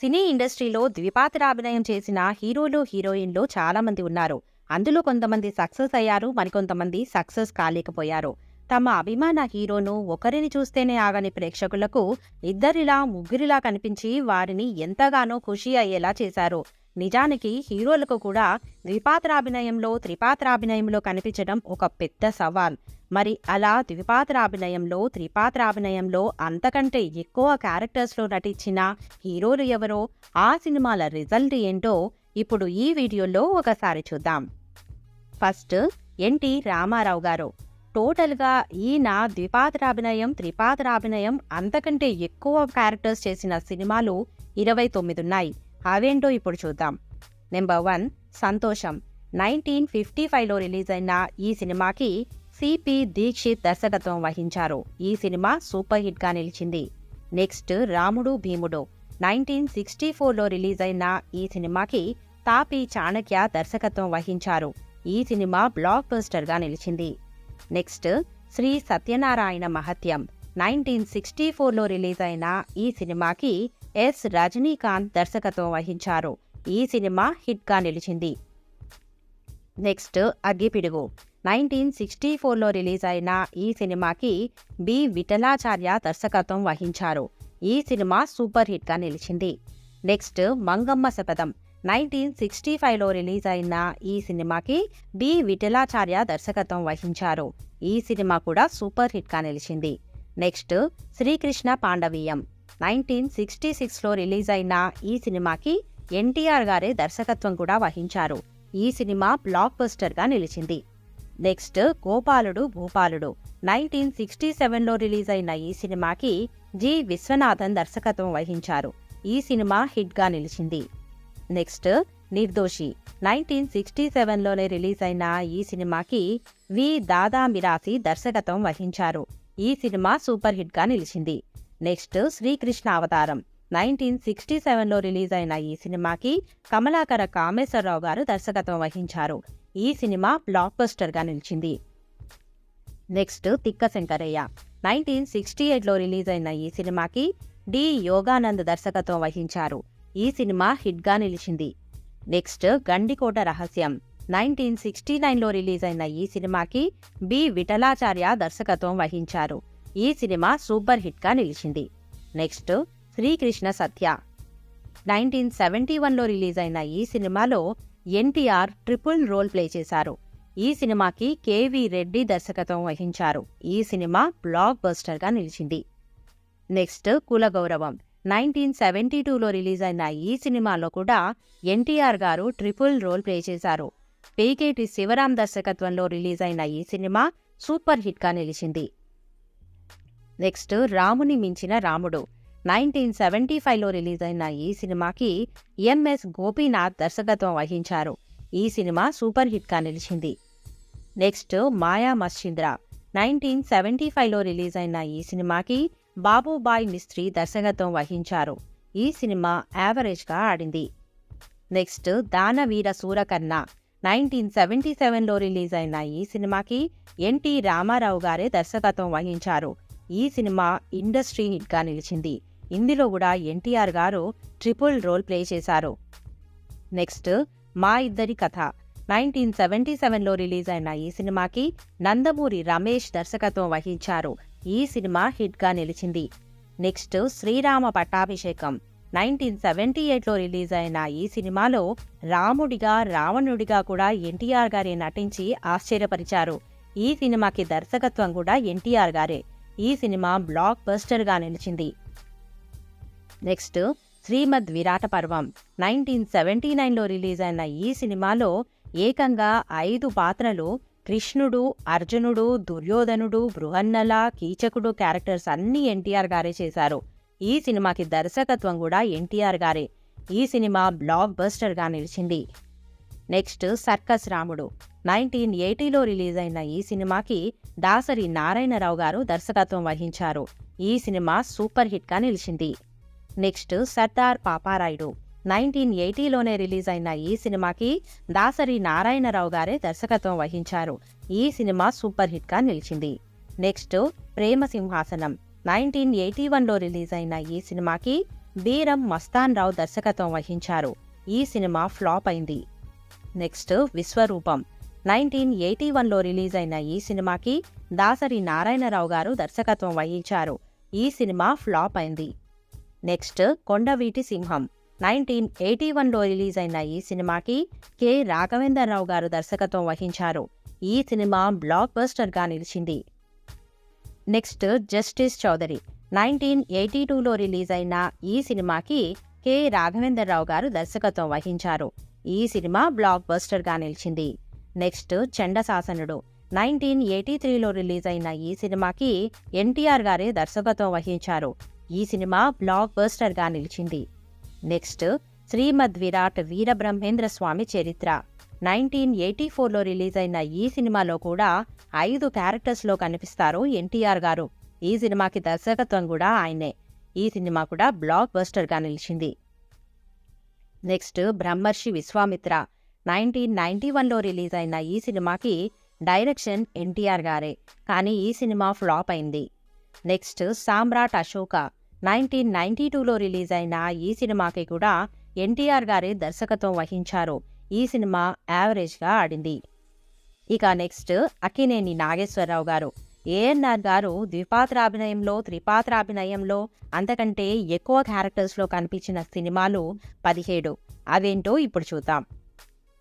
సినీ ఇండస్ట్రీలో ద్విపాత్రాభినయం చేసిన హీరోలు హీరోయిన్లు చాలామంది ఉన్నారు. అందులో కొంతమంది సక్సెస్ అయ్యారు మరికొంతమంది సక్సెస్ కాలేకపోయారు. తమ అభిమాన హీరోను ఒకరిని చూస్తేనే ఆగని ప్రేక్షకులకు ఇద్దరిలా ముగ్గురిలా కనిపించి వారిని ఎంతగానో ఖుషి అయ్యేలా చేశారు. నిజానికి హీరోలకు కూడా ద్విపాత్రాభినయంలో త్రిపాత్రాభినయంలో కనిపించడం ఒక పెద్ద సవాల్. మరి అలా ద్విపాత్రాభినయంలో త్రిపాత్రాభినయంలో అంతకంటే ఎక్కువ క్యారెక్టర్స్లో నటించిన హీరోలు ఎవరో ఆ సినిమాల రిజల్ట్ ఏంటో ఇప్పుడు ఈ వీడియోలో ఒకసారి చూద్దాం. ఫస్ట్ ఎన్టీ రామారావు గారు. టోటల్గా ఈయన ద్విపాత్రాభినయం త్రిపాత్రాభినయం అంతకంటే ఎక్కువ క్యారెక్టర్స్ చేసిన సినిమాలు ఇరవై తొమ్మిది ఉన్నాయి. అవేంటో ఇప్పుడు చూద్దాం. Number one Santosham. Nineteen fifty ఫైవ్లో రిలీజ్ అయిన ఈ సినిమాకి సిపి దీక్షిత్ దర్శకత్వం వహించారు. ఈ సినిమా సూపర్ హిట్గా నిలిచింది. నెక్స్ట్ రాముడు భీముడు. నైన్టీన్ సిక్స్టీ ఫోర్లో రిలీజ్ అయిన ఈ సినిమాకి తాపి చాణక్య దర్శకత్వం వహించారు. ఈ సినిమా బ్లాక్ బస్టర్గా నిలిచింది. Next Sri Satyanarayana Mahatyam. Nineteen sixty ఫోర్లో రిలీజ్ అయిన ఈ సినిమాకి ఎస్ రజనీకాంత్ దర్శకత్వం వహించారు. ఈ సినిమా హిట్గా నిలిచింది. నెక్స్ట్ అగ్గిపిడుగు. నైన్టీన్ సిక్స్టీ ఫోర్లో రిలీజ్ అయిన ఈ సినిమాకి బి. విఠలాచార్య దర్శకత్వం వహించారు. ఈ సినిమా సూపర్ హిట్గా నిలిచింది. నెక్స్ట్ మంగమ్మ శపథం. నైన్టీన్ సిక్స్టీ ఫైవ్లో రిలీజ్ అయిన ఈ సినిమాకి బి. విఠలాచార్య దర్శకత్వం వహించారు. ఈ సినిమా కూడా సూపర్ హిట్గా నిలిచింది. Next Srikrishna Pandaviyam. Nineteen sixty సిక్స్లో రిలీజ్ అయిన ఈ సినిమాకి ఎన్టీఆర్ గారే దర్శకత్వం కూడా వహించారు. ఈ సినిమా బ్లాక్ బస్టర్గా నిలిచింది. Next Gopaludu Bhoopaludu. Nineteen sixty సెవెన్లో రిలీజ్ అయిన ఈ సినిమాకి జి. విశ్వనాథన్ దర్శకత్వం వహించారు. ఈ సినిమా హిట్గా నిలిచింది. నెక్స్ట్ నిర్దోషి. నైన్టీన్ సిక్స్టీ సెవెన్లోనే రిలీజ్ అయిన ఈ సినిమాకి వి. దాదా మిరాసి దర్శకత్వం వహించారు. ఈ సినిమా సూపర్ హిట్గా నిలిచింది. నెక్స్ట్ శ్రీకృష్ణ అవతారం. నైన్టీన్ సిక్స్టీ సెవెన్లో రిలీజ్ అయిన ఈ సినిమాకి కమలాకర కామేశ్వరరావు గారు దర్శకత్వం వహించారు. ఈ సినిమా బ్లాక్ బస్టర్గా నిలిచింది. Next Tikka Sankarayya. Nineteen sixty ఎయిట్లో రిలీజ్ అయిన ఈ సినిమాకి డి. యోగానంద్ దర్శకత్వం వహించారు. ఈ సినిమా హిట్గా నిలిచింది. నెక్స్ట్ గండికోట రహస్యం. నైన్టీన్ సిక్స్టీ నైన్లో రిలీజ్ అయిన ఈ సినిమాకి బి. విఠలాచార్య దర్శకత్వం వహించారు. ఈ సినిమా సూపర్ హిట్గా నిలిచింది. Next Srikrishna Satya. Nineteen seventy వన్లో రిలీజ్ అయిన ఈ సినిమాలో ఎన్టీఆర్ ట్రిపుల్ రోల్ ప్లే చేశారు. ఈ సినిమాకి కేవీ రెడ్డి దర్శకత్వం వహించారు. ఈ సినిమా బ్లాక్ బస్టర్గా నిలిచింది. నెక్స్ట్ కులగౌరవం. నైన్టీన్ సెవెంటీ టూలో రిలీజ్ అయిన ఈ సినిమాలో కూడా ఎన్టీఆర్ గారు ట్రిపుల్ రోల్ ప్లే చేశారు. పీకేటి శివరాం దర్శకత్వంలో రిలీజ్ అయిన ఈ సినిమా సూపర్ హిట్గా నిలిచింది. నెక్స్ట్ రాముని మించిన రాముడు. నైన్టీన్ సెవెంటీ ఫైవ్లో రిలీజ్ అయిన ఈ సినిమాకి ఎంఎస్ గోపీనాథ్ దర్శకత్వం వహించారు. ఈ సినిమా సూపర్ హిట్గా నిలిచింది. Next Maya Machindra nineteen seventy ఫైవ్లో రిలీజ్ అయిన ఈ సినిమాకి బాబుబాయ్ మిస్త్రీ దర్శకత్వం వహించారు. ఈ సినిమా యావరేజ్గా ఆడింది. Next Danaveera Surakarna. Nineteen seventy సెవెన్లో రిలీజ్ అయిన ఈ సినిమాకి ఎన్టీ రామారావు గారే దర్శకత్వం వహించారు. ఈ సినిమా ఇండస్ట్రీ హిట్గా నిలిచింది. ఇందులో కూడా ఎన్టీఆర్ గారు ట్రిపుల్ రోల్ ప్లే చేశారు. నెక్స్ట్ మా ఇద్దరి కథ. నైన్టీన్ సెవెంటీ సెవెన్లో రిలీజ్ అయిన ఈ సినిమాకి నందమూరి రమేష్ దర్శకత్వం వహించారు. ఈ సినిమా హిట్గా నిలిచింది. నెక్స్ట్ శ్రీరామ పట్టాభిషేకం. నైన్టీన్ సెవెంటీ ఎయిట్లో రిలీజ్ అయిన ఈ సినిమాలో రాముడిగా రావణుడిగా కూడా ఎన్టీఆర్ గారే నటించి ఆశ్చర్యపరిచారు. ఈ సినిమాకి దర్శకత్వం కూడా ఎన్టీఆర్ గారే. ఈ సినిమా బ్లాక్ బస్టర్గా నిలిచింది. నెక్స్ట్ శ్రీమద్ విరాట పర్వం. నైన్టీన్ సెవెంటీ నైన్లో రిలీజ్ అయిన ఈ సినిమాలో ఏకంగా ఐదు పాత్రలు కృష్ణుడు అర్జునుడు దుర్యోధనుడు బృహన్నల కీచకుడు క్యారెక్టర్స్ అన్నీ ఎన్టీఆర్ గారే చేశారు. ఈ సినిమాకి దర్శకత్వం కూడా ఎన్టీఆర్ గారే. ఈ సినిమా బ్లాక్ బస్టర్గా నిలిచింది. Next circus Ramudu. నైన్టీన్ ఎయిటీలో రిలీజ్ అయిన ఈ సినిమాకి దాసరి నారాయణరావు గారు దర్శకత్వం వహించారు. ఈ సినిమా సూపర్ హిట్గా నిలిచింది. నెక్స్ట్ సర్దార్ పాపారాయుడు. నైన్టీన్ ఎయిటీలోనే రిలీజ్ అయిన ఈ సినిమాకి దాసరి నారాయణరావు గారే దర్శకత్వం వహించారు. ఈ సినిమా సూపర్ హిట్గా నిలిచింది. నెక్స్ట్ ప్రేమ సింహాసనం. నైన్టీన్ ఎయిటీ వన్లో రిలీజ్ అయిన ఈ సినిమాకి బీరం మస్తాన్ రావు దర్శకత్వం వహించారు. ఈ సినిమా ఫ్లాప్ అయింది. నెక్స్ట్ విశ్వరూపం. నైన్టీన్ ఎయిటీ వన్లో రిలీజ్ అయిన ఈ సినిమాకి దాసరి నారాయణరావు గారు దర్శకత్వం వహించారు. ఈ సినిమా ఫ్లాప్ అయింది. Next Kondaveeti Simham. Nineteen eighty వన్లో రిలీజ్ అయిన ఈ సినిమాకి కె. రాఘవేంద్రరావు గారు దర్శకత్వం వహించారు. ఈ సినిమా బ్లాక్ బస్టర్గా నిలిచింది. Next justice Chowdary. Nineteen eighty టూలో రిలీజ్ అయిన ఈ సినిమాకి కె. రాఘవేంద్రరావు గారు దర్శకత్వం వహించారు. ఈ సినిమా బ్లాక్ బస్టర్గా నిలిచింది. నెక్స్ట్ చండశాసనుడు నైన్టీన్ ఎయిటీ త్రీలో రిలీజ్ అయిన ఈ సినిమాకి ఎన్టీఆర్ గారే దర్శకత్వం వహించారు. ఈ సినిమా బ్లాక్ బస్టర్గా నిలిచింది. Next Srimad Virat Veerabrahmendra Swamy Charitra. Nineteen eighty ఫోర్లో రిలీజ్ అయిన ఈ సినిమాలో కూడా ఐదు క్యారెక్టర్స్లో కనిపిస్తారు ఎన్టీఆర్ గారు. ఈ సినిమాకి దర్శకత్వం కూడా ఆయనే. ఈ సినిమా కూడా బ్లాక్ బస్టర్గా నిలిచింది. Next Brahmarshi Viswamitra. Nineteen ninety వన్లో రిలీజ్ అయిన ఈ సినిమాకి డైరెక్షన్ ఎన్టీఆర్ గారే. కానీ ఈ సినిమా ఫ్లాప్ అయింది. Next Samrat Ashoka. Nineteen ninety టూలో రిలీజ్ అయిన ఈ సినిమాకి కూడా ఎన్టీఆర్ గారే దర్శకత్వం వహించారు. ఈ సినిమా యావరేజ్గా ఆడింది. ఇక నెక్స్ట్ అక్కినేని నాగేశ్వరరావు గారు. ఏఎన్ఆర్ గారు ద్విపాత్రాభినయంలో త్రిపాత్రాభినయంలో అంతకంటే ఎక్కువ క్యారెక్టర్స్లో కనిపించిన సినిమాలు పదిహేడు. అవేంటో ఇప్పుడు చూద్దాం.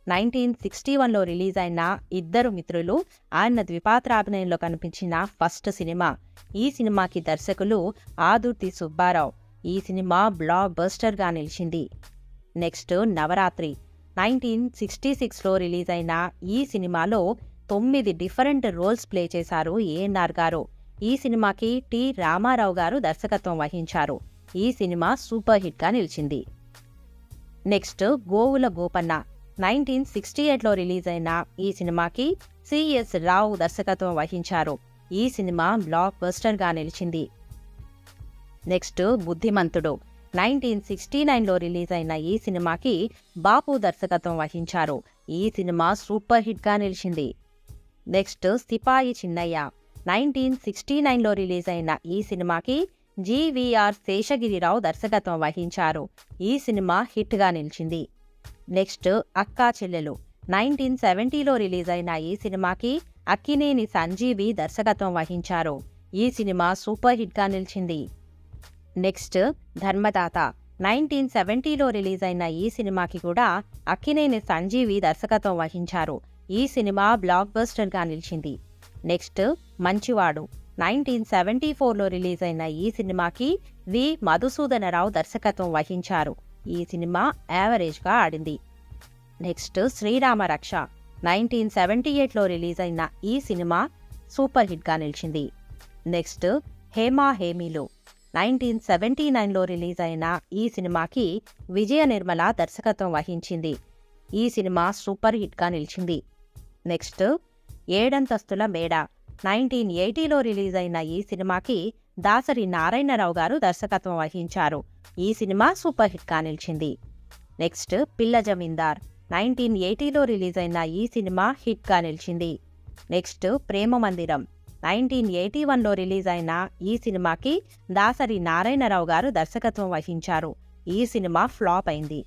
నైన్టీన్ సిక్స్టీ వన్లో రిలీజ్ అయిన ఇద్దరు మిత్రులు ఆయన ద్విపాత్రాభినయంలో కనిపించిన ఫస్ట్ సినిమా. ఈ సినిమాకి దర్శకులు ఆదుర్తి సుబ్బారావు. ఈ సినిమా బ్లాక్ బస్టర్గా నిలిచింది. నెక్స్ట్ నవరాత్రి. నైన్టీన్ సిక్స్టీ సిక్స్లో రిలీజ్ అయిన ఈ సినిమాలో తొమ్మిది డిఫరెంట్ రోల్స్ ప్లే చేశారు ఏఎన్ఆర్ గారు. ఈ సినిమాకి టి రామారావు గారు దర్శకత్వం వహించారు. ఈ సినిమా సూపర్ హిట్గా నిలిచింది. Next Govula Gopanna. Nineteen sixty ఎయిట్లో రిలీజ్ అయిన ఈ సినిమాకి సిఎస్ రావు దర్శకత్వం వహించారు. ఈ సినిమా బ్లాక్ బస్టర్గా నిలిచింది. నెక్స్ట్ బుద్ధిమంతుడు. నైన్టీన్ సిక్స్టీ నైన్లో రిలీజ్ అయిన ఈ సినిమాకి బాపు దర్శకత్వం వహించారు. ఈ సినిమా సూపర్ హిట్గా నిలిచింది. Next Sipayi Chinnayya. Nineteen sixty నైన్లో రిలీజ్ అయిన ఈ సినిమాకి జీవీఆర్ శేషగిరిరావు దర్శకత్వం వహించారు. ఈ సినిమా హిట్గా నిలిచింది. నెక్స్ట్ అక్కా చెల్లెలు. నైన్టీన్ సెవెంటీలో రిలీజ్ అయిన ఈ సినిమాకి అక్కినేని సంజీవి దర్శకత్వం వహించారు. ఈ సినిమా సూపర్ హిట్గా నిలిచింది. నెక్స్ట్ ధర్మదాత. నైన్టీన్ సెవెంటీలో రిలీజ్ అయిన ఈ సినిమాకి కూడా అక్కినేని సంజీవి దర్శకత్వం వహించారు. ఈ సినిమా బ్లాక్ బస్టర్గా నిలిచింది. నెక్స్ట్ మంచివాడు. నైన్టీన్ సెవెంటీ ఫోర్లో రిలీజ్ అయిన ఈ సినిమాకి వి. మధుసూదనరావు దర్శకత్వం వహించారు. ఈ సినిమా యావరేజ్గా ఆడింది. నెక్స్ట్ శ్రీరామ రక్ష. నైన్టీన్ సెవెంటీ ఎయిట్లో రిలీజ్ అయిన ఈ సినిమా సూపర్ హిట్గా నిలిచింది. Next Hema Hemeelu. Nineteen seventy నైన్లో రిలీజ్ అయిన ఈ సినిమాకి విజయ నిర్మల దర్శకత్వం వహించింది. ఈ సినిమా సూపర్ హిట్గా నిలిచింది. నెక్స్ట్ ఏడంతస్తుల మేడ. నైన్టీన్ ఎయిటీలో రిలీజ్ అయిన ఈ సినిమాకి దాసరి నారాయణరావు గారు దర్శకత్వం వహించారు. ఈ సినిమా సూపర్ హిట్గా నిలిచింది. నెక్స్ట్ పిల్ల జమీందార్ నైన్టీన్ ఎయిటీలో రిలీజ్ అయిన ఈ సినిమా హిట్గా నిలిచింది. నెక్స్ట్ ప్రేమ మందిరం నైన్టీన్ ఎయిటీ వన్లో రిలీజ్ అయిన ఈ సినిమాకి దాసరి నారాయణరావు గారు దర్శకత్వం వహించారు. ఈ సినిమా ఫ్లాప్ అయింది.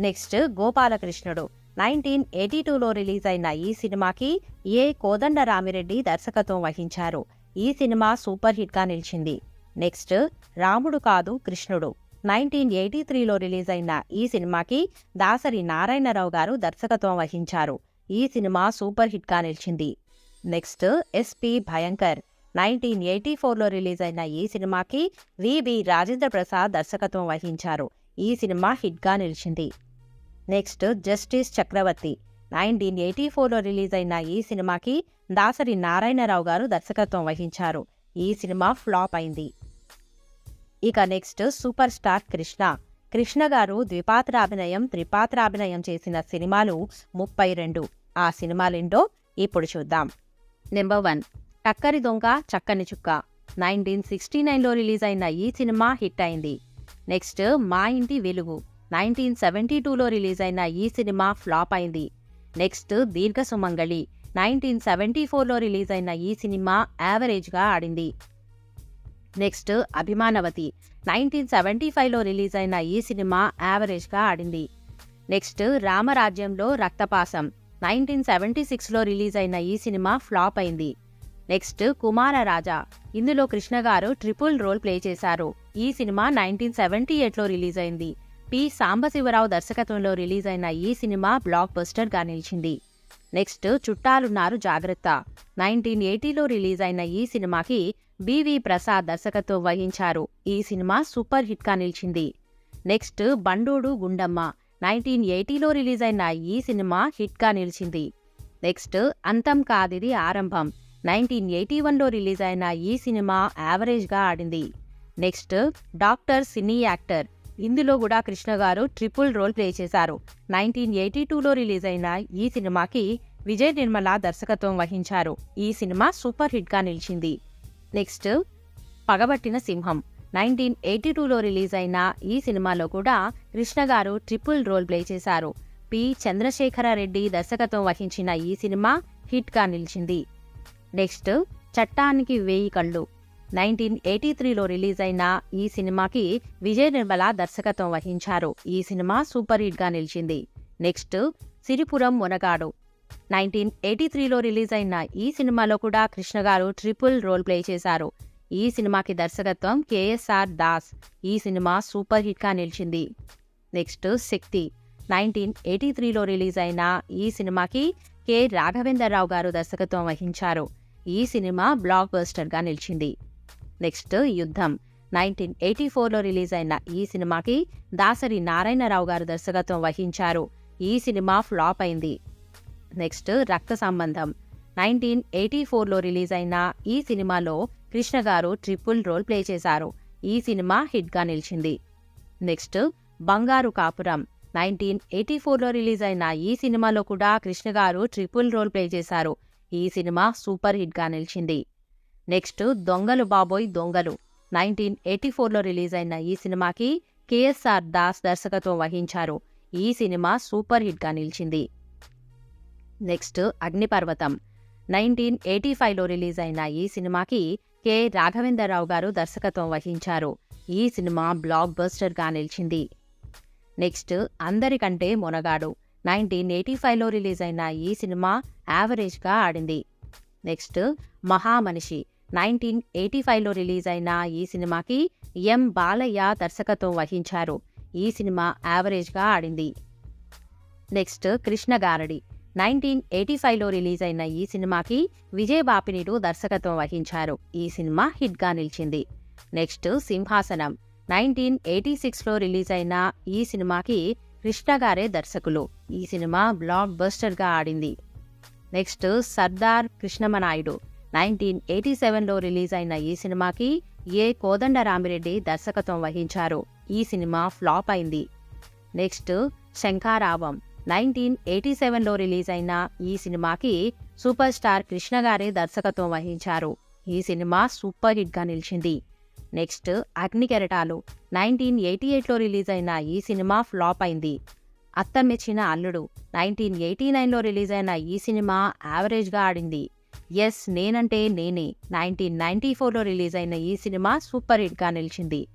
నెక్స్ట్ గోపాలకృష్ణుడు నైన్టీన్ ఎయిటీ టూలో రిలీజ్ అయిన ఈ సినిమాకి ఏ కోదండరామిరెడ్డి దర్శకత్వం వహించారు. ఈ సినిమా సూపర్ హిట్గా నిలిచింది. నెక్స్ట్ రాముడు కాదు కృష్ణుడు నైన్టీన్ ఎయిటీ త్రీలో రిలీజ్ అయిన ఈ సినిమాకి దాసరి నారాయణరావు గారు దర్శకత్వం వహించారు. ఈ సినిమా సూపర్ హిట్గా నిలిచింది. Next SP Bhayankar. Nineteen eighty ఫోర్లో రిలీజ్ అయిన ఈ సినిమాకి విబి రాజేంద్ర ప్రసాద్ దర్శకత్వం వహించారు. ఈ సినిమా హిట్గా నిలిచింది. Next justice Chakravarthy. Nineteen eighty ఫోర్లో రిలీజ్ అయిన ఈ సినిమాకి దాసరి నారాయణరావు గారు దర్శకత్వం వహించారు. ఈ సినిమా ఫ్లాప్ అయింది. ఇక next super star Krishna. Krishna గారు ద్విపాత్రాభినయం త్రిపాత్రాభినయం చేసిన సినిమాలు ముప్పై రెండు. ఆ సినిమాలేంటో ఇప్పుడు చూద్దాం. నెంబర్ వన్ టక్కరి దొంగ చక్కని చుక్క. నైన్టీన్ సిక్స్టీ నైన్లో రిలీజ్ అయిన ఈ సినిమా హిట్ అయింది. నెక్స్ట్ మా ఇంటి వెలుగు. నైన్టీన్ సెవెంటీ టూలో రిలీజ్ అయిన ఈ సినిమా ఫ్లాప్ అయింది. Next Deergha Sumangali nineteen seventy ఫోర్లో రిలీజ్ అయిన ఈ సినిమా యావరేజ్గా ఆడింది. నెక్స్ట్ అభిమానవతి. నైన్టీన్ సెవెంటీ ఫైవ్లో రిలీజ్ అయిన ఈ సినిమా యావరేజ్గా ఆడింది. నెక్స్ట్ రామరాజ్యంలో రక్తపాసం. నైన్టీన్ సెవెంటీ సిక్స్లో రిలీజ్ అయిన ఈ సినిమా ఫ్లాప్ అయింది. నెక్స్ట్ కుమార రాజా ఇందులో కృష్ణ గారు ట్రిపుల్ రోల్ ప్లే చేశారు. ఈ సినిమా నైన్టీన్ సెవెంటీ ఎయిట్లో రిలీజ్ అయింది పి. సాంబశివరావు దర్శకత్వంలో రిలీజ్ అయిన ఈ సినిమా బ్లాక్ బస్టర్గా నిలిచింది. నెక్స్ట్ చుట్టాలున్నారు జాగ్రత్త. నైన్టీన్ ఎయిటీలో రిలీజ్ అయిన ఈ సినిమాకి బివి ప్రసాద్ దర్శకత్వం వహించారు. ఈ సినిమా సూపర్ హిట్గా నిలిచింది. నెక్స్ట్ బండోడు గుండమ్మ. నైన్టీన్ ఎయిటీలో రిలీజ్ అయిన ఈ సినిమా హిట్గా నిలిచింది. నెక్స్ట్ అంతం కాదిది ఆరంభం. నైన్టీన్ ఎయిటీ వన్లో రిలీజ్ అయిన ఈ సినిమా యావరేజ్గా ఆడింది. Next doctor cine actor. ఇందులో కూడా కృష్ణ గారు ట్రిపుల్ రోల్ ప్లే చేశారు. నైన్టీన్ ఎయిటీ టూలో రిలీజ్ అయిన ఈ సినిమాకి విజయ్ నిర్మల దర్శకత్వం వహించారు. ఈ సినిమా సూపర్ హిట్గా నిలిచింది. నెక్స్ట్ పగబట్టిన సింహం. నైన్టీన్ ఎయిటీ టూలో రిలీజ్ అయిన ఈ సినిమాలో కూడా కృష్ణ గారు ట్రిపుల్ రోల్ ప్లే చేశారు. పి. చంద్రశేఖర రెడ్డి దర్శకత్వం వహించిన ఈ సినిమా హిట్గా నిలిచింది. నెక్స్ట్ చట్టానికి వేయి కళ్ళు. నైన్టీన్ ఎయిటీ త్రీలో రిలీజ్ అయిన ఈ సినిమాకి విజయ్ నిర్మల దర్శకత్వం వహించారు. ఈ సినిమా సూపర్ హిట్గా నిలిచింది. Next Siripuram Munagadu. Nineteen eighty త్రీలో రిలీజ్ అయిన ఈ సినిమాలో కూడా కృష్ణ గారు ట్రిపుల్ రోల్ ప్లే చేశారు. ఈ సినిమాకి దర్శకత్వం కేఎస్ఆర్ దాస్. ఈ సినిమా సూపర్ హిట్గా నిలిచింది. నెక్స్ట్ శక్తి. నైన్టీన్ ఎయిటీ త్రీలో రిలీజ్ అయిన ఈ సినిమాకి కె. రాఘవేంద్రరావు గారు దర్శకత్వం వహించారు. ఈ సినిమా బ్లాక్ బస్టర్గా నిలిచింది. నెక్స్ట్ యుద్ధం. నైన్టీన్ ఎయిటీ ఫోర్లో రిలీజ్ అయిన ఈ సినిమాకి దాసరి నారాయణరావు గారు దర్శకత్వం వహించారు. ఈ సినిమా ఫ్లాప్ అయింది. నెక్స్ట్ రక్త సంబంధం. నైన్టీన్ ఎయిటీ ఫోర్లో రిలీజ్ అయిన ఈ సినిమాలో కృష్ణ గారు ట్రిపుల్ రోల్ ప్లే చేశారు. ఈ సినిమా హిట్గా నిలిచింది. నెక్స్ట్ బంగారు కాపురం. నైన్టీన్ ఎయిటీ ఫోర్లో రిలీజ్ అయిన ఈ సినిమాలో కూడా కృష్ణ గారు ట్రిపుల్ రోల్ ప్లే చేశారు. ఈ సినిమా సూపర్ హిట్గా నిలిచింది. నెక్స్ట్ దొంగలు బాబోయ్ దొంగలు. నైన్టీన్ ఎయిటీ ఫోర్లో రిలీజ్ అయిన ఈ సినిమాకి కేఎస్ఆర్ దాస్ దర్శకత్వం వహించారు. ఈ సినిమా సూపర్ హిట్గా నిలిచింది. నెక్స్ట్ అగ్నిపర్వతం. నైన్టీన్ ఎయిటీ ఫైవ్లో రిలీజ్ అయిన ఈ సినిమాకి కె. రాఘవేంద్రరావు గారు దర్శకత్వం వహించారు. ఈ సినిమా బ్లాక్ బస్టర్గా నిలిచింది. నెక్స్ట్ అందరికంటే మొనగాడు. నైన్టీన్ ఎయిటీ ఫైవ్లో రిలీజ్ అయిన ఈ సినిమా యావరేజ్గా ఆడింది. నెక్స్ట్ మహామనిషి. నైన్టీన్ ఎయిటీ ఫైవ్లో రిలీజ్ అయిన ఈ సినిమాకి ఎం. బాలయ్య దర్శకత్వం వహించారు. ఈ సినిమా యావరేజ్గా ఆడింది. నెక్స్ట్ కృష్ణగారడి. నైన్టీన్ ఎయిటీ ఫైవ్లో రిలీజ్ అయిన ఈ సినిమాకి విజయ్ బాపినీడు దర్శకత్వం వహించారు. ఈ సినిమా హిట్గా నిలిచింది. నెక్స్ట్ సింహాసనం. నైన్టీన్ ఎయిటీ సిక్స్లో రిలీజ్ అయిన ఈ సినిమాకి కృష్ణ గారే దర్శకులు. ఈ సినిమా బ్లాక్ బస్టర్గా ఆడింది. Next Sardar Krishnamanaidu. Nineteen eighty సెవెన్లో రిలీజ్ అయిన ఈ సినిమాకి ఏ కోదండరామిరెడ్డి దర్శకత్వం వహించారు. ఈ సినిమా ఫ్లాప్ అయింది. నెక్స్ట్ శంఖారావం. నైన్టీన్ ఎయిటీ సెవెన్లో రిలీజ్ అయిన ఈ సినిమాకి సూపర్ స్టార్ కృష్ణ గారే దర్శకత్వం వహించారు. ఈ సినిమా సూపర్ హిట్గా నిలిచింది. నెక్స్ట్ అగ్నికెరటాలు నైన్టీన్ ఎయిటీ ఎయిట్లో రిలీజ్ అయిన ఈ సినిమా ఫ్లాప్ అయింది. అత్తమెచ్చిన అల్లుడు. నైన్టీన్ ఎయిటీ నైన్లో రిలీజ్ అయిన ఈ సినిమా యావరేజ్గా ఆడింది. ఎస్ నేనంటే నేనే. నైన్టీన్ నైన్టీ ఫోర్లో రిలీజ్ అయిన ఈ సినిమా సూపర్ హిట్గా నిలిచింది.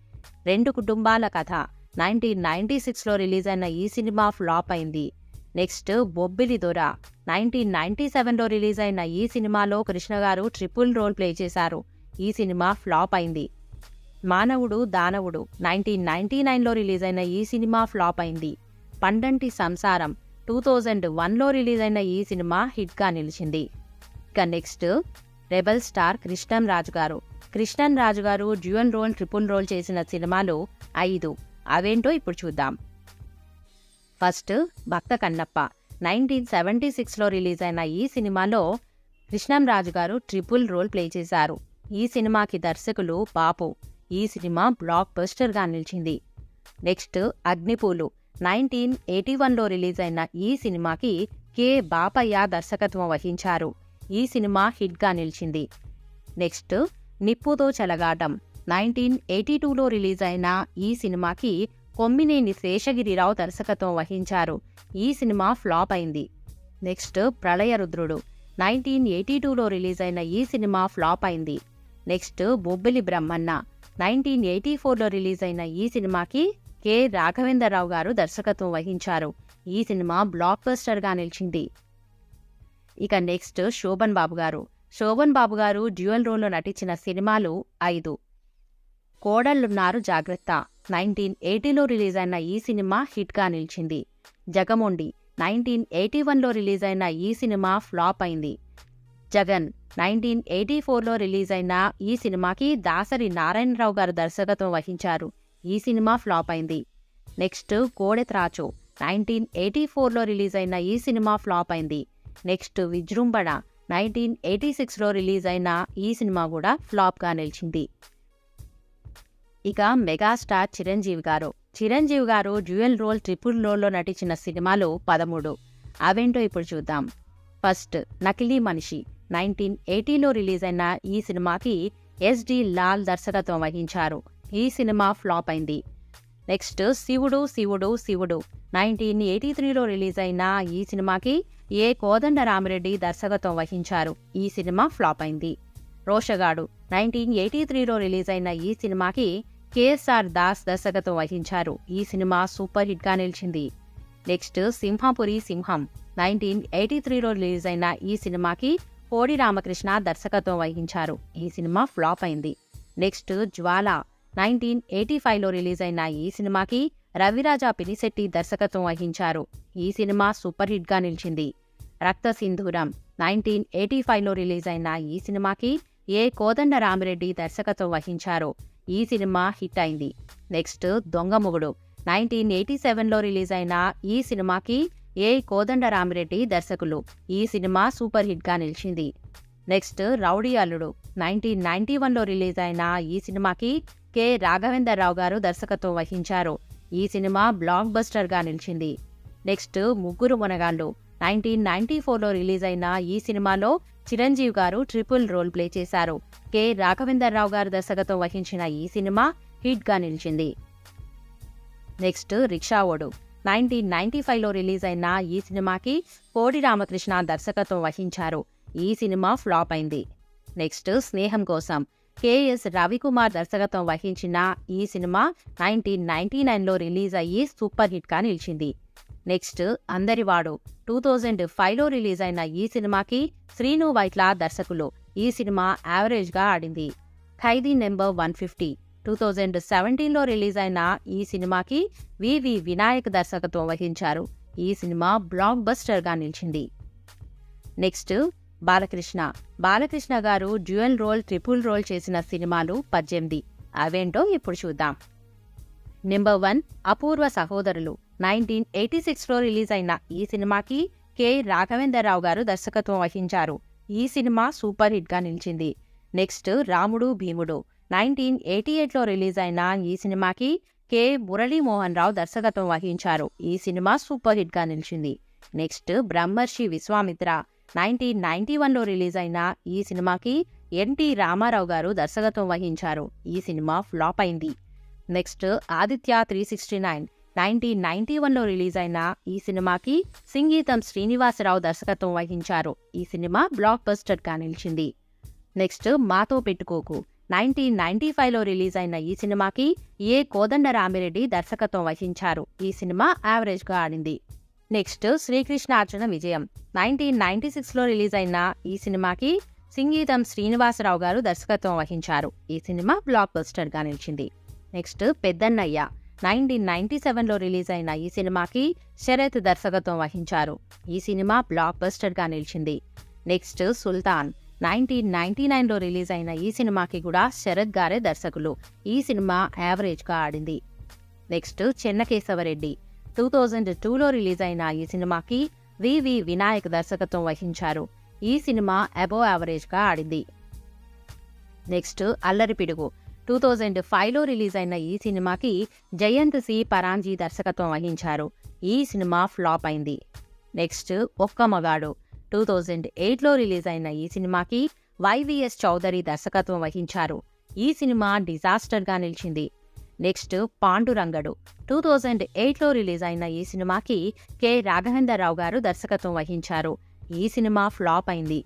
రెండు కుటుంబాల కథ. నైన్టీన్ నైన్టీ సిక్స్లో రిలీజ్ అయిన ఈ సినిమా ఫ్లాప్ అయింది. Next Bobbili Dora. Nineteen ninety సెవెన్లో రిలీజ్ అయిన ఈ సినిమాలో కృష్ణ గారు ట్రిపుల్ రోల్ ప్లే చేశారు. ఈ సినిమా ఫ్లాప్ అయింది. మానవుడు దానవుడు. నైన్టీన్ నైన్టీ నైన్లో రిలీజ్ అయిన ఈ సినిమా ఫ్లాప్ అయింది. పండంటి సంసారం. టూ థౌజండ్ వన్లో రిలీజ్ అయిన ఈ సినిమా హిట్గా నిలిచింది. ఇక next rebel star Krishnam Raju garu. Krishnan Raju గారు రోల్ ట్రిపుల్ రోల్ చేసిన సినిమాలు ఐదు. అవేంటో ఇప్పుడు చూద్దాం. First Bhakta Kannappa. Nineteen seventy సిక్స్లో రిలీజ్ అయిన ఈ సినిమాలో కృష్ణం రాజు గారు ట్రిపుల్ రోల్ ప్లే చేశారు. ఈ సినిమాకి దర్శకులు బాపు. ఈ సినిమా బ్లాక్ బస్టర్గా నిలిచింది. నెక్స్ట్ అగ్నిపూలు. నైన్టీన్ ఎయిటీ వన్లో రిలీజ్ అయిన ఈ సినిమాకి కె. బాపయ్య దర్శకత్వం వహించారు. ఈ సినిమా హిట్గా నిలిచింది. నెక్స్ట్ నిప్పుతో చెలగాటం. నైన్టీన్ ఎయిటీ టూలో రిలీజ్ అయిన ఈ సినిమాకి కొమ్మినేని శేషగిరిరావు దర్శకత్వం వహించారు. ఈ సినిమా ఫ్లాప్ అయింది. నెక్స్ట్ ప్రళయరుద్రుడు నైన్టీన్ ఎయిటీ టూలో రిలీజ్ అయిన ఈ సినిమా ఫ్లాప్ అయింది. Next Bobbili Brahmanna. Nineteen eighty ఫోర్లో రిలీజ్ అయిన ఈ సినిమాకి కె. రాఘవేంద్రరావు గారు దర్శకత్వం వహించారు. ఈ సినిమా బ్లాక్ బస్టర్గా నిలిచింది. ఇక నెక్స్ట్ శోభన్ బాబు గారు. శోభన్ బాబు గారు డ్యూయల్ రోల్లో నటించిన సినిమాలు ఐదు. కోడళ్ళున్నారు జాగ్రత్త. నైన్టీన్ ఎయిటీలో రిలీజ్ అయిన ఈ సినిమా హిట్గా నిలిచింది. జగమొండి నైన్టీన్ ఎయిటీ వన్లో రిలీజ్ అయిన ఈ సినిమా ఫ్లాప్ అయింది. జగన్ నైన్టీన్ ఎయిటీ ఫోర్లో రిలీజ్ అయిన ఈ సినిమాకి దాసరి నారాయణరావు గారు దర్శకత్వం వహించారు. ఈ సినిమా ఫ్లాప్ అయింది. నెక్స్ట్ కోడెత్రాచు నైన్టీన్ ఎయిటీ ఫోర్లో రిలీజ్ అయిన ఈ సినిమా ఫ్లాప్ అయింది. నెక్స్ట్ విజృంభణ నైన్టీన్ ఎయిటీ సిక్స్లో రిలీజ్ అయిన ఈ సినిమా కూడా ఫ్లాప్గా నిలిచింది. ఇక మెగాస్టార్ చిరంజీవి గారు. చిరంజీవి గారు డ్యూయల్ రోల్ ట్రిపుల్ రోల్లో నటించిన సినిమాలు పదమూడు. అవేంటో ఇప్పుడు చూద్దాం. ఫస్ట్ నకిలీ మనిషి. నైన్టీన్ ఎయిటీలో రిలీజ్ అయిన ఈ సినిమాకి ఎస్డి లాల్ దర్శకత్వం వహించారు. ఈ సినిమా ఫ్లాప్ అయింది. నెక్స్ట్ శివుడు శివుడు శివుడు. నైన్టీన్ ఎయిటీ త్రీలో రిలీజ్ అయిన ఈ సినిమాకి ఏ కోదండ రామిరెడ్డి దర్శకత్వం వహించారు. ఈ సినిమా ఫ్లాప్ అయింది. రోషగాడు. నైన్టీన్ ఎయిటీ త్రీలో రిలీజ్ అయిన ఈ సినిమాకి కేఎస్ఆర్ దాస్ దర్శకత్వం వహించారు. ఈ సినిమా సూపర్ హిట్గా నిలిచింది. నెక్స్ట్ సింహాపురి సింహం. నైన్టీన్ ఎయిటీ త్రీలో రిలీజ్ అయిన ఈ సినిమాకి కోడి రామకృష్ణ దర్శకత్వం వహించారు. ఈ సినిమా ఫ్లాప్ అయింది. నెక్స్ట్ జ్వాల. నైన్టీన్ ఎయిటీ ఫైవ్లో రిలీజ్ అయిన ఈ సినిమాకి రవిరాజా పినిశెట్టి దర్శకత్వం వహించారు. ఈ సినిమా సూపర్ హిట్గా నిలిచింది. రక్త సింధూరం. నైన్టీన్ ఎయిటీ ఫైవ్లో రిలీజ్ అయిన ఈ సినిమాకి ఏ కోదండ రామిరెడ్డి దర్శకత్వం వహించారు. ఈ సినిమా హిట్ అయింది. నెక్స్ట్ దొంగముగుడు నైన్టీన్ ఎయిటీ సెవెన్లో రిలీజ్ అయిన ఈ సినిమాకి ఏ కోదండరామిరెడ్డి దర్శకులు. ఈ సినిమా సూపర్ హిట్గా నిలిచింది. Next rowdy Alludu. Nineteen ninety వన్లో రిలీజ్ అయిన ఈ సినిమాకి కె. రాఘవేంద్రరావు గారు దర్శకత్వం వహించారు. ఈ సినిమా బ్లాక్ బస్టర్గా నిలిచింది. Next Mugguru Monagallu. Nineteen ninety ఫోర్లో రిలీజ్ అయిన ఈ సినిమాలో Chiranjeevi garu triple role play చేశారు. కె. రాఘవేంద్రరావు గారు దర్శకత్వం వహించిన ఈ సినిమా హిట్గా నిలిచింది. Next rickshaw Odu. Nineteen ninety ఫైవ్లో రిలీజ్ అయిన ఈ సినిమాకి కోడి రామకృష్ణ దర్శకత్వం వహించారు. ఈ సినిమా ఫ్లాప్ అయింది. నెక్స్ట్ స్నేహం కోసం. కెఎస్ రవికుమార్ దర్శకత్వం వహించిన ఈ సినిమా నైన్టీన్ నైన్టీ నైన్లో రిలీజ్ అయ్యి సూపర్ హిట్గా నిలిచింది. నెక్స్ట్ అందరివాడు టూ థౌజండ్ ఫైవ్లో రిలీజ్ అయిన ఈ సినిమాకి శ్రీను వైట్ల దర్శకులు. ఈ సినిమా యావరేజ్గా ఆడింది. Khaidi number one fifty. Two thousand సెవెంటీన్లో రిలీజ్ అయిన ఈ సినిమాకి వివి వినాయక్ దర్శకత్వం వహించారు. ఈ సినిమా బ్లాక్ బస్టర్గా నిలిచింది. నెక్స్ట్ బాలకృష్ణ. బాలకృష్ణ గారు డ్యూయల్ రోల్ ట్రిపుల్ రోల్ చేసిన సినిమాలు పద్దెనిమిది. అవేంటో ఇప్పుడు చూద్దాం. నెంబర్ వన్ అపూర్వ సహోదరులు. నైన్టీన్ ఎయిటీ సిక్స్లో రిలీజ్ అయిన ఈ సినిమాకి కె. రాఘవేంద్రరావు గారు దర్శకత్వం వహించారు. ఈ సినిమా సూపర్ హిట్గా నిలిచింది. నెక్స్ట్ రాముడు భీముడు. నైన్టీన్ ఎయిటీ ఎయిట్లో రిలీజ్ అయిన ఈ సినిమాకి కె. మురళీమోహన్ రావు దర్శకత్వం వహించారు. ఈ సినిమా సూపర్ హిట్గా నిలిచింది. Next Brahmarshi Viswamitra. Nineteen ninety వన్లో రిలీజ్ అయిన ఈ సినిమాకి ఎన్టీ రామారావు గారు దర్శకత్వం వహించారు. ఈ సినిమా ఫ్లాప్ అయింది. Next Aditya three sixty nine. Nineteen ninety వన్లో రిలీజ్ అయిన ఈ సినిమాకి సంగీతం శ్రీనివాసరావు దర్శకత్వం వహించారు. ఈ సినిమా బ్లాక్ బస్టర్గా నిలిచింది. నెక్స్ట్ మాతో పెట్టుకోకు. నైన్టీన్ నైన్టీ ఫైవ్లో రిలీజ్ అయిన ఈ సినిమాకి ఏ కోదండ రామిరెడ్డి దర్శకత్వం వహించారు? ఈ సినిమా యావరేజ్గా ఆడింది. నెక్స్ట్ శ్రీకృష్ణ అర్జున విజయం. నైన్టీన్ నైన్టీ సిక్స్లో రిలీజ్ అయిన ఈ సినిమాకి సంగీతం శ్రీనివాసరావు గారు దర్శకత్వం వహించారు. ఈ సినిమా బ్లాక్ బస్టర్గా నిలిచింది. నెక్స్ట్ పెద్దన్నయ్య. నైన్టీన్ నైన్టీ సెవెన్లో రిలీజ్ అయిన ఈ సినిమాకి శరత్ దర్శకత్వం వహించారు. ఈ సినిమా బ్లాక్ బస్టర్గా నిలిచింది. నెక్స్ట్ సుల్తాన్. నైన్టీన్ నైన్టీ నైన్లో రిలీజ్ అయిన ఈ సినిమాకి కూడా శరత్ గారే దర్శకులు. ఈ సినిమా యావరేజ్గా ఆడింది. నెక్స్ట్ చెన్నకేశవరెడ్డి. టూ థౌజండ్ టూలో రిలీజ్ అయిన ఈ సినిమాకి వివి వినాయక్ దర్శకత్వం వహించారు. ఈ సినిమా అబోవ్ యావరేజ్గా ఆడింది. నెక్స్ట్ అల్లరి పిడుగు. టూ థౌజండ్ ఫైవ్లో రిలీజ్ అయిన ఈ సినిమాకి జయంత్ సి. పరాంజీ దర్శకత్వం వహించారు. ఈ సినిమా ఫ్లాప్ అయింది. నెక్స్ట్ ఒక్క మగాడు. టూ థౌజండ్ ఎయిట్లో రిలీజ్ అయిన ఈ సినిమాకి వైవిఎస్ చౌదరి దర్శకత్వం వహించారు. ఈ సినిమా డిజాస్టర్గా నిలిచింది. నెక్స్ట్ పాండురంగడు. టూ థౌజండ్ ఎయిట్లో రిలీజ్ అయిన ఈ సినిమాకి కె. రాఘవేంద్రరావు గారు దర్శకత్వం వహించారు. ఈ సినిమా ఫ్లాప్ అయింది.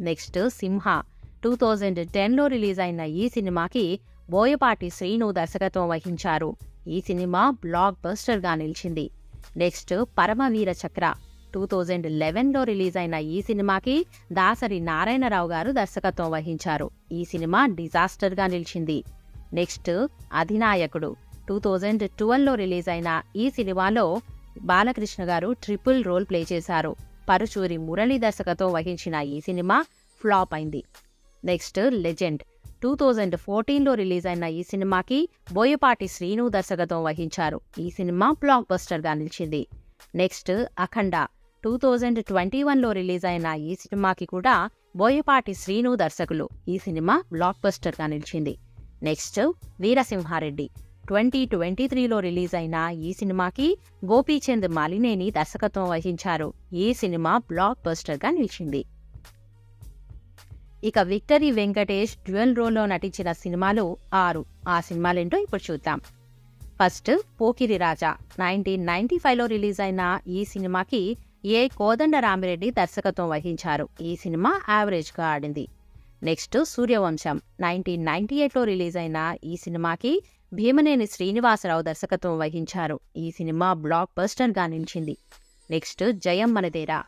నెక్స్ట్ సింహ. టూ థౌజండ్ టెన్లో రిలీజ్ అయిన ఈ సినిమాకి బోయపాటి శ్రీను దర్శకత్వం వహించారు. ఈ సినిమా బ్లాక్ బస్టర్గా నిలిచింది. Next Paramaveera Chakra. Two thousand లెవెన్లో release అయిన ఈ సినిమాకి దాసరి నారాయణరావు గారు దర్శకత్వం వహించారు. ఈ సినిమా డిజాస్టర్గా నిలిచింది. నెక్స్ట్ అధినాయకుడు. టూ థౌజండ్ ట్వెల్వ్లో రిలీజ్ అయిన ఈ సినిమాలో బాలకృష్ణ గారు ట్రిపుల్ రోల్ ప్లే చేశారు. పరుచూరి మురళి దర్శకత్వం వహించిన ఈ సినిమా ఫ్లాప్ అయింది. Next Legend. టూ థౌజండ్ ఫోర్టీన్లో రిలీజ్ అయిన ఈ సినిమాకి బోయపాటి శ్రీను దర్శకత్వం వహించారు. ఈ సినిమా బ్లాక్ బస్టర్గా నిలిచింది. Next Akhanda. Two thousand twenty వన్లో రిలీజ్ అయిన ఈ సినిమాకి కూడా బోయపాటి శ్రీను దర్శకులు. ఈ సినిమా బ్లాక్ బస్టర్గా నిలిచింది. నెక్స్ట్ వీరసింహారెడ్డి. ట్వంటీ ట్వంటీ త్రీలో రిలీజ్ అయిన ఈ సినిమాకి గోపీచంద్ మాలినేని దర్శకత్వం వహించారు. ఈ సినిమా బ్లాక్ బస్టర్గా నిలిచింది. ఇక విక్టరీ వెంకటేష్ డ్యూయల్ రోల్లో నటించిన సినిమాలు ఆరు. ఆ సినిమాలేంటో ఇప్పుడు చూద్దాం. First Pokiri Raja. Nineteen ninety ఫైవ్లో రిలీజ్ అయిన ఈ సినిమాకి ఏ కోదండ రామిరెడ్డి దర్శకత్వం వహించారు? ఈ సినిమా యావరేజ్గా ఆడింది. నెక్స్ట్ సూర్యవంశం. నైన్టీన్ నైన్టీ ఎయిట్లో రిలీజ్ అయిన ఈ సినిమాకి భీమనేని శ్రీనివాసరావు దర్శకత్వం వహించారు. ఈ సినిమా బ్లాక్ బస్టర్గా నిలిచింది. నెక్స్ట్ జయం మనదేరా.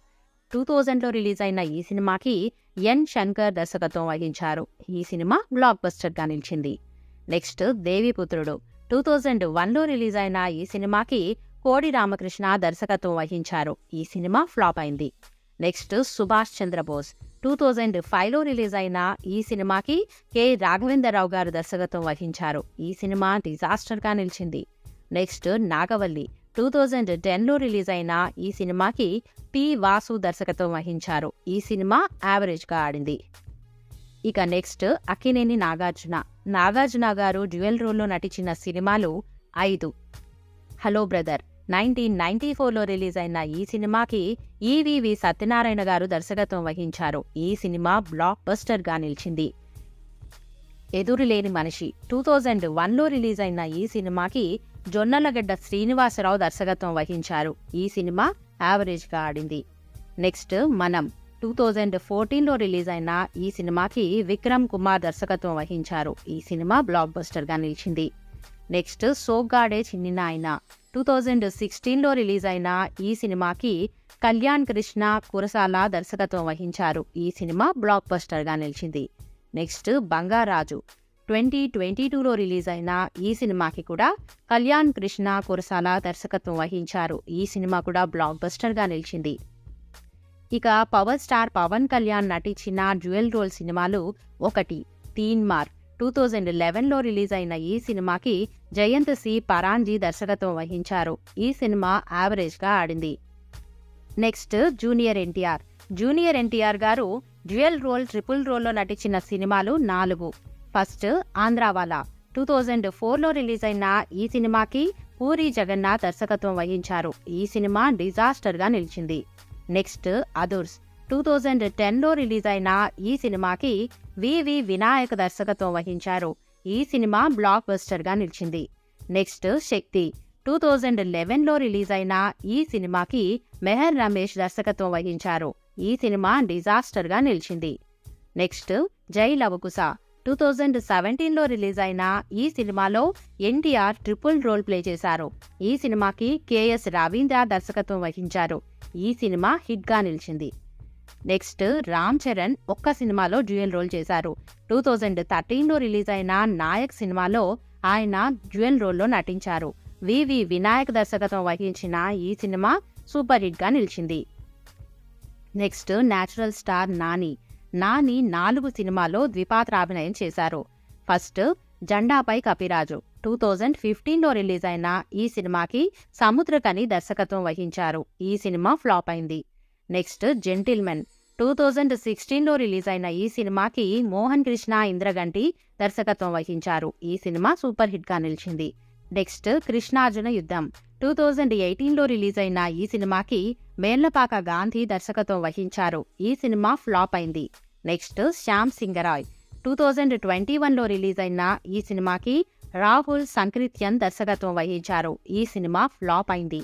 టూ థౌజండ్లో రిలీజ్ అయిన ఈ సినిమాకి ఎన్ శంకర్ దర్శకత్వం వహించారు. ఈ సినిమా బ్లాక్ బస్టర్గా నిలిచింది. నెక్స్ట్ దేవిపుత్రుడు. టూ థౌజండ్ వన్లో రిలీజ్ అయిన ఈ సినిమాకి కోడి రామకృష్ణ దర్శకత్వం వహించారు. ఈ సినిమా ఫ్లాప్ అయింది. Next Subhash Chandrabose. Two thousand ఫైవ్లో రిలీజ్ అయిన ఈ సినిమాకి కె. రాఘవేంద్రరావు గారు దర్శకత్వం వహించారు. ఈ సినిమా డిజాస్టర్గా నిలిచింది. నెక్స్ట్ నాగవల్లి. టూ థౌజండ్ టెన్లో రిలీజ్ అయిన ఈ సినిమాకి పి వాసు దర్శకత్వం వహించారు. ఈ సినిమా యావరేజ్గా ఆడింది. ఇక నెక్స్ట్ అక్కినేని నాగార్జున. నాగార్జున గారు డ్యూయల్ రోల్లో నటించిన సినిమాలు ఐదు. హలో బ్రదర్ నైన్టీన్ నైన్టీ ఫోర్లో రిలీజ్ అయిన ఈ సినిమాకి ఈవివి సత్యనారాయణ గారు దర్శకత్వం వహించారు. ఈ సినిమా బ్లాక్ బస్టర్గా నిలిచింది. ఎదురులేని మనిషి. టూ థౌజండ్ వన్లో రిలీజ్ అయిన ఈ సినిమాకి జొన్నలగడ్డ శ్రీనివాసరావు దర్శకత్వం వహించారు. ఈ సినిమా యావరేజ్గా ఆడింది. నెక్స్ట్ మనం టూ థౌజండ్ ఫోర్టీన్లో రిలీజ్ అయిన ఈ సినిమాకి విక్రమ్ కుమార్ దర్శకత్వం వహించారు. ఈ సినిమా బ్లాక్ బస్టర్గా నిలిచింది. నెక్స్ట్ సోగ్గాడే చిన్న నాయన టూ థౌజండ్ సిక్స్టీన్లో రిలీజ్ అయిన ఈ సినిమాకి కళ్యాణ్ కృష్ణ కురసాల దర్శకత్వం వహించారు. ఈ సినిమా బ్లాక్ బస్టర్గా నిలిచింది. నెక్స్ట్ బంగారాజు. ట్వంటీ ట్వంటీ టూలో రిలీజ్ అయిన ఈ సినిమాకి కూడా కళ్యాణ్ కృష్ణ కురసాల దర్శకత్వం వహించారు. ఈ సినిమా కూడా బ్లాక్ బస్టర్గా నిలిచింది. ఇక పవర్ స్టార్ పవన్ కళ్యాణ్ నటించిన డ్యూయల్ రోల్ సినిమాలు ఒకటి తీన్ మార్ టూ థౌజండ్ లెవెన్లో రిలీజ్ అయిన ఈ సినిమాకి జయంత్ సి పరాంజీ దర్శకత్వం వహించారు. ఈ సినిమా యావరేజ్గా ఆడింది. Next junior NTR. Junior NTR garu dual role triple రోల్లో నటించిన సినిమాలు నాలుగు. ఫస్ట్ ఆంధ్రావాలా. టూ థౌజండ్ ఫోర్లో రిలీజ్ అయిన ఈ సినిమాకి పూరి జగన్నాథ్ దర్శకత్వం వహించారు. ఈ సినిమా డిజాస్టర్గా నిలిచింది. నెక్స్ట్ అదుర్స్. టూ థౌజండ్ టెన్లో రిలీజ్ అయిన ఈ సినిమాకి వివి వినాయక్ దర్శకత్వం వహించారు. ఈ సినిమా బ్లాక్ బస్టర్గా నిలిచింది. నెక్స్ట్ శక్తి. టూ థౌజండ్ లెవెన్లో రిలీజ్ అయిన ఈ సినిమాకి మెహర్ రమేష్ దర్శకత్వం వహించారు. ఈ సినిమా డిజాస్టర్గా నిలిచింది. Next Jai Lavakusa. Two thousand సెవెంటీన్లో రిలీజ్ అయిన ఈ సినిమాలో ఎన్టీఆర్ ట్రిపుల్ రోల్ ప్లే చేశారు. ఈ సినిమాకి కేఎస్ రవీంద్ర దర్శకత్వం వహించారు. ఈ సినిమా హిట్గా నిలిచింది. నెక్స్ట్ రామ్ చరణ్ ఒక్క సినిమాలో డ్యూయల్ రోల్ చేశారు. టూ థౌజండ్ థర్టీన్లో రిలీజ్ అయిన నాయక్ సినిమాలో ఆయన డ్యూయల్ రోల్లో నటించారు. వివి వినాయక్ దర్శకత్వం వహించిన ఈ సినిమా సూపర్ హిట్గా నిలిచింది. Next natural star Nani. Nani నాలుగు సినిమాల్లో ద్విపాత్రాభినయం చేశారు. First Jendapai Kapiraju. Two thousand ఫిఫ్టీన్లో రిలీజ్ అయిన ఈ సినిమాకి సముద్రకని దర్శకత్వం వహించారు. ఈ సినిమా ఫ్లాప్ అయింది. Next gentleman. టూ థౌజండ్ సిక్స్టీన్లో రిలీజ్ అయిన ఈ సినిమాకి మోహన్ కృష్ణ ఇంద్రగంటి దర్శకత్వం వహించారు. ఈ సినిమా సూపర్ హిట్గా నిలిచింది. నెక్స్ట్ కృష్ణార్జున యుద్ధం. టూ థౌజండ్ ఎయిటీన్లో రిలీజ్ అయిన ఈ సినిమాకి మేర్లపాక గాంధీ దర్శకత్వం వహించారు. ఈ సినిమా ఫ్లాప్ అయింది. Next Shyam Singharoy. Two thousand twenty వన్లో రిలీజ్ అయిన ఈ సినిమాకి రాహుల్ సంకృత్యన్ దర్శకత్వం వహించారు. ఈ సినిమా ఫ్లాప్ అయింది.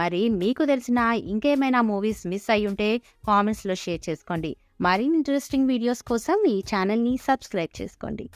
మరి మీకు తెలిసిన ఇంకేమైనా మూవీస్ మిస్ అయ్యుంటే కామెంట్స్లో షేర్ చేసుకోండి. మరిన్ని ఇంట్రెస్టింగ్ వీడియోస్ కోసం ఈ ఛానల్ని సబ్స్క్రైబ్ చేసుకోండి.